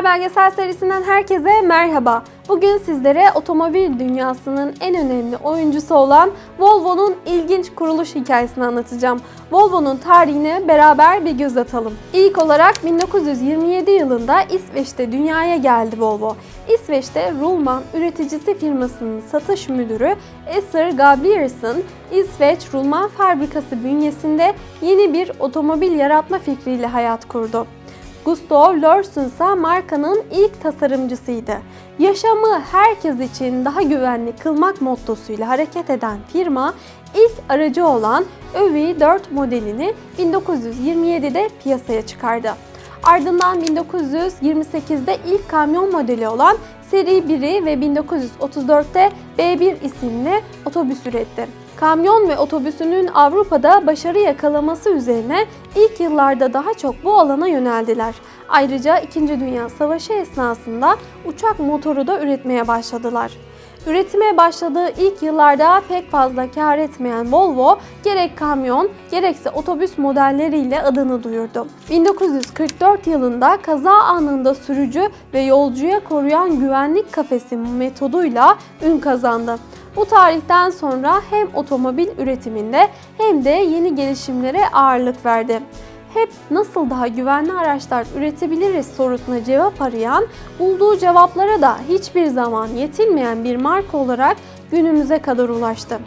Otomobiller Belgesel serisinden herkese merhaba. Bugün sizlere otomobil dünyasının en önemli oyuncusu olan Volvo'nun ilginç kuruluş hikayesini anlatacağım. Volvo'nun tarihine beraber bir göz atalım. İlk olarak 1927 yılında İsveç'te dünyaya geldi Volvo. İsveç'te Rullman üreticisi firmasının satış müdürü Esser Gabrielsen, İsveç Rullman fabrikası bünyesinde yeni bir otomobil yaratma fikriyle hayat kurdu. Gustav Lorsen ise markanın ilk tasarımcısıydı. Yaşamı herkes için daha güvenli kılmak mottosuyla hareket eden firma ilk aracı olan ÖVI 4 modelini 1927'de piyasaya çıkardı. Ardından 1928'de ilk kamyon modeli olan Seri 1'i ve 1934'te B1 isimli otobüs üretti. Kamyon ve otobüsünün Avrupa'da başarı yakalaması üzerine ilk yıllarda daha çok bu alana yöneldiler. Ayrıca 2. Dünya Savaşı esnasında uçak motoru da üretmeye başladılar. Üretime başladığı ilk yıllarda pek fazla kar etmeyen Volvo gerek kamyon gerekse otobüs modelleriyle adını duyurdu. 1944 yılında kaza anında sürücü ve yolcuya koruyan güvenlik kafesi metoduyla ün kazandı. Bu tarihten sonra hem otomobil üretiminde hem de yeni gelişimlere ağırlık verdi hep nasıl daha güvenli araçlar üretebiliriz sorusuna cevap arayan, bulduğu cevaplara da hiçbir zaman yetinmeyen bir marka olarak günümüze kadar ulaştı.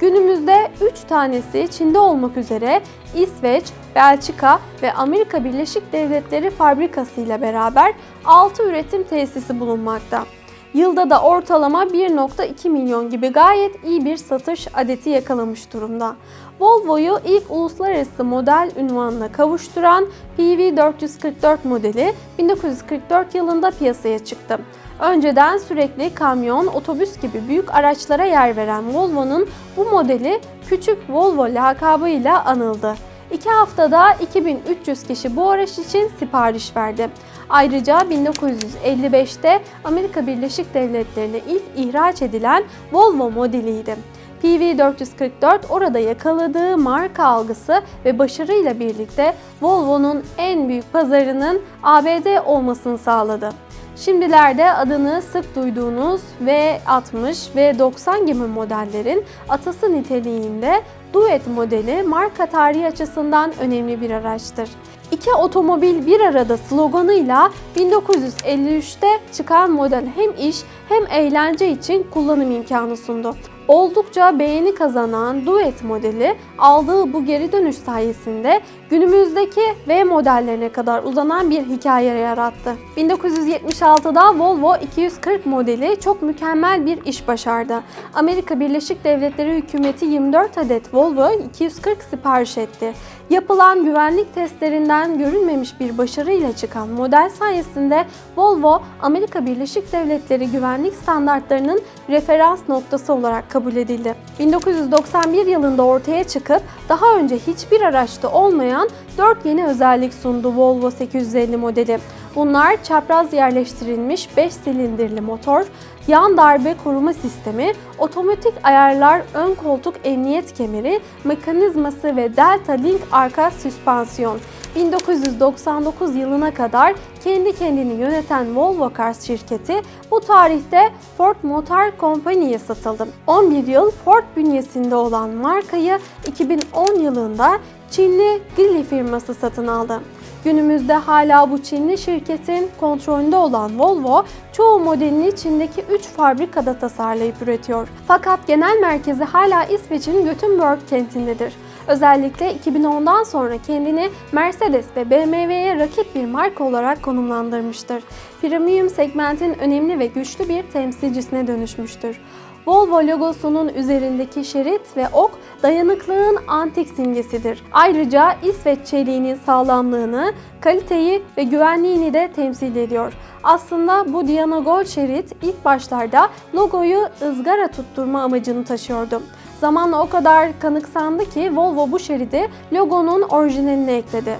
Günümüzde 3 tanesi Çin'de olmak üzere İsveç, Belçika ve Amerika Birleşik Devletleri fabrikası ile beraber 6 üretim tesisi bulunmakta. Yılda da ortalama 1.2 milyon gibi gayet iyi bir satış adeti yakalamış durumda. Volvo'yu ilk uluslararası model ünvanına kavuşturan PV444 modeli 1944 yılında piyasaya çıktı. Önceden sürekli kamyon, otobüs gibi büyük araçlara yer veren Volvo'nun bu modeli Küçük Volvo lakabıyla anıldı. İki haftada 2300 kişi bu araç için sipariş verdi. Ayrıca 1955'te Amerika Birleşik Devletleri'ne ilk ihraç edilen Volvo modeliydi. PV444 orada yakaladığı marka algısı ve başarıyla birlikte Volvo'nun en büyük pazarının ABD olmasını sağladı. Şimdilerde adını sık duyduğunuz V60 ve 90 gibi modellerin atası niteliğinde Duet modeli marka tarihi açısından önemli bir araçtır. İki otomobil bir arada sloganıyla 1953'te çıkan model hem iş hem eğlence için kullanım imkanı sundu. Oldukça beğeni kazanan Duet modeli aldığı bu geri dönüş sayesinde günümüzdeki V modellerine kadar uzanan bir hikaye yarattı. 1976'da Volvo 240 modeli çok mükemmel bir iş başardı. Amerika Birleşik Devletleri hükümeti 24 adet Volvo 240 sipariş etti. Yapılan güvenlik testlerinden görünmemiş bir başarıyla çıkan model sayesinde Volvo, Amerika Birleşik Devletleri güvenlik standartlarının referans noktası olarak kabul edildi. 1991 yılında ortaya çıkıp daha önce hiçbir araçta olmayan 4 yeni özellik sundu Volvo 850 modeli. Bunlar çapraz yerleştirilmiş 5 silindirli motor, yan darbe koruma sistemi, otomatik ayarlar, ön koltuk emniyet kemeri, mekanizması ve Delta Link arka süspansiyon. 1999 yılına kadar kendi kendini yöneten Volvo Cars şirketi bu tarihte Ford Motor Company'ye satıldı. 11 yıl Ford bünyesinde olan markayı 2010 yılında Çinli Geely firması satın aldı. Günümüzde hala bu Çinli şirketin kontrolünde olan Volvo, çoğu modelini Çin'deki 3 fabrikada tasarlayıp üretiyor. Fakat genel merkezi hala İsveç'in Göteborg kentindedir. Özellikle 2010'dan sonra kendini Mercedes ve BMW'ye rakip bir marka olarak konumlandırmıştır. Premium segmentin önemli ve güçlü bir temsilcisine dönüşmüştür. Volvo logosunun üzerindeki şerit ve ok dayanıklığın antik simgesidir. Ayrıca İsveç çeliğinin sağlamlığını, kaliteyi ve güvenliğini de temsil ediyor. Aslında bu Dianogol şerit ilk başlarda logoyu ızgara tutturma amacını taşıyordu. Zamanla o kadar kanıksandı ki Volvo bu şeridi logonun orijinaline ekledi.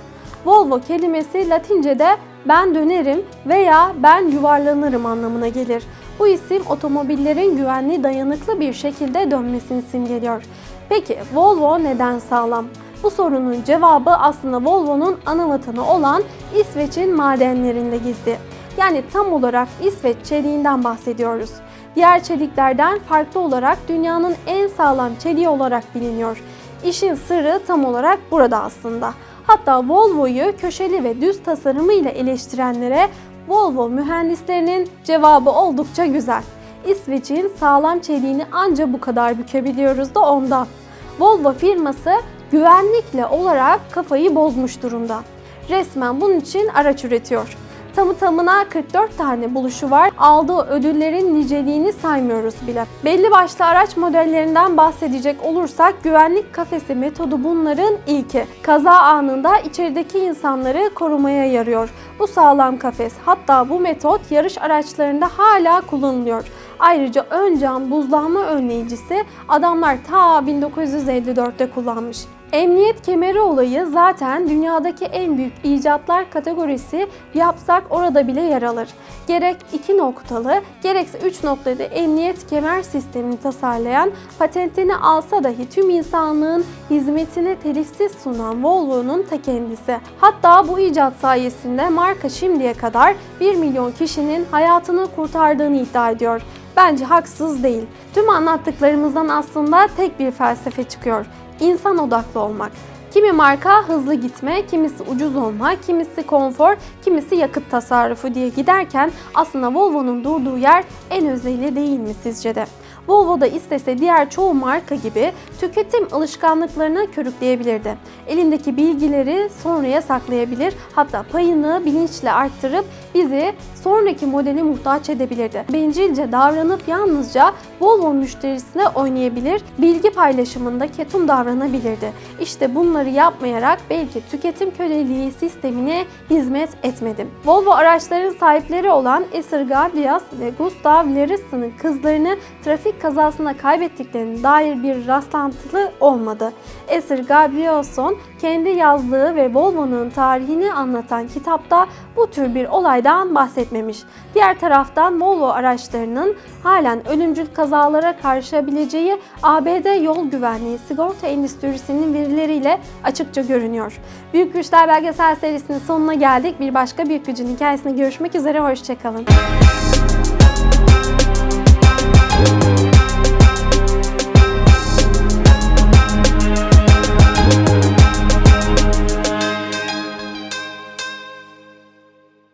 Volvo kelimesi Latince'de ben dönerim veya ben yuvarlanırım anlamına gelir. Bu isim otomobillerin güvenli dayanıklı bir şekilde dönmesini simgeliyor. Peki Volvo neden sağlam? Bu sorunun cevabı aslında Volvo'nun ana olan İsveç'in madenlerinde gizli. Yani tam olarak İsveç çeliğinden bahsediyoruz. Diğer çeliklerden farklı olarak dünyanın en sağlam çeliği olarak biliniyor. İşin sırrı tam olarak burada aslında. Hatta Volvo'yu köşeli ve düz tasarımı ile eleştirenlere Volvo mühendislerinin cevabı oldukça güzel. İsveç'in sağlam çeliğini anca bu kadar bükebiliyoruz da ondan. Volvo firması güvenlikle olarak kafayı bozmuş durumda. Resmen bunun için araç üretiyor. Tamı tamına 44 tane buluşu var. Aldığı ödüllerin niceliğini saymıyoruz bile. Belli başlı araç modellerinden bahsedecek olursak güvenlik kafesi metodu bunların ilki. Kaza anında içerideki insanları korumaya yarıyor. Bu sağlam kafes hatta bu metot yarış araçlarında hala kullanılıyor. Ayrıca ön cam buzlanma önleyicisi adamlar ta 1954'te kullanmış. Emniyet kemeri olayı zaten dünyadaki en büyük icatlar kategorisi yapsak orada bile yer alır. Gerek iki noktalı gerekse üç noktalı emniyet kemer sistemini tasarlayan patentini alsa dahi tüm insanlığın hizmetine telifsiz sunan Volvo'nun ta kendisi. Hatta bu icat sayesinde marka şimdiye kadar 1 milyon kişinin hayatını kurtardığını iddia ediyor. Bence haksız değil. Tüm anlattıklarımızdan aslında tek bir felsefe çıkıyor insan odaklı olmak. Kimi marka hızlı gitme, kimisi ucuz olma, kimisi konfor, kimisi yakıt tasarrufu diye giderken aslında Volvo'nun durduğu yer en özeli değil mi sizce de? Volvo da istese diğer çoğu marka gibi tüketim alışkanlıklarına körükleyebilirdi. Elindeki bilgileri sonraya saklayabilir, hatta payını bilinçle arttırıp bizi sonraki modeli muhtaç edebilirdi. Bencilce davranıp yalnızca Volvo müşterisine oynayabilir, bilgi paylaşımında ketum davranabilirdi. İşte bunları yapmayarak belki tüketim köleliği sistemine hizmet etmedim. Volvo araçların sahipleri olan Esir Gabrias ve Gustav Larissa'nın kızlarını trafik kazasında kaybettiklerine dair bir rastlantılı olmadı. Esir Gabrielson kendi yazdığı ve Volvo'nun tarihini anlatan kitapta bu tür bir olaydan bahsetmemiş. Diğer taraftan Volvo araçlarının halen ölümcül kazalara karşılayabileceği ABD yol güvenliği sigorta endüstrisinin verileriyle açıkça görünüyor. Büyük Güçler belgesel serisinin sonuna geldik. Bir başka Büyük Gücün hikayesinde görüşmek üzere. Hoşçakalın.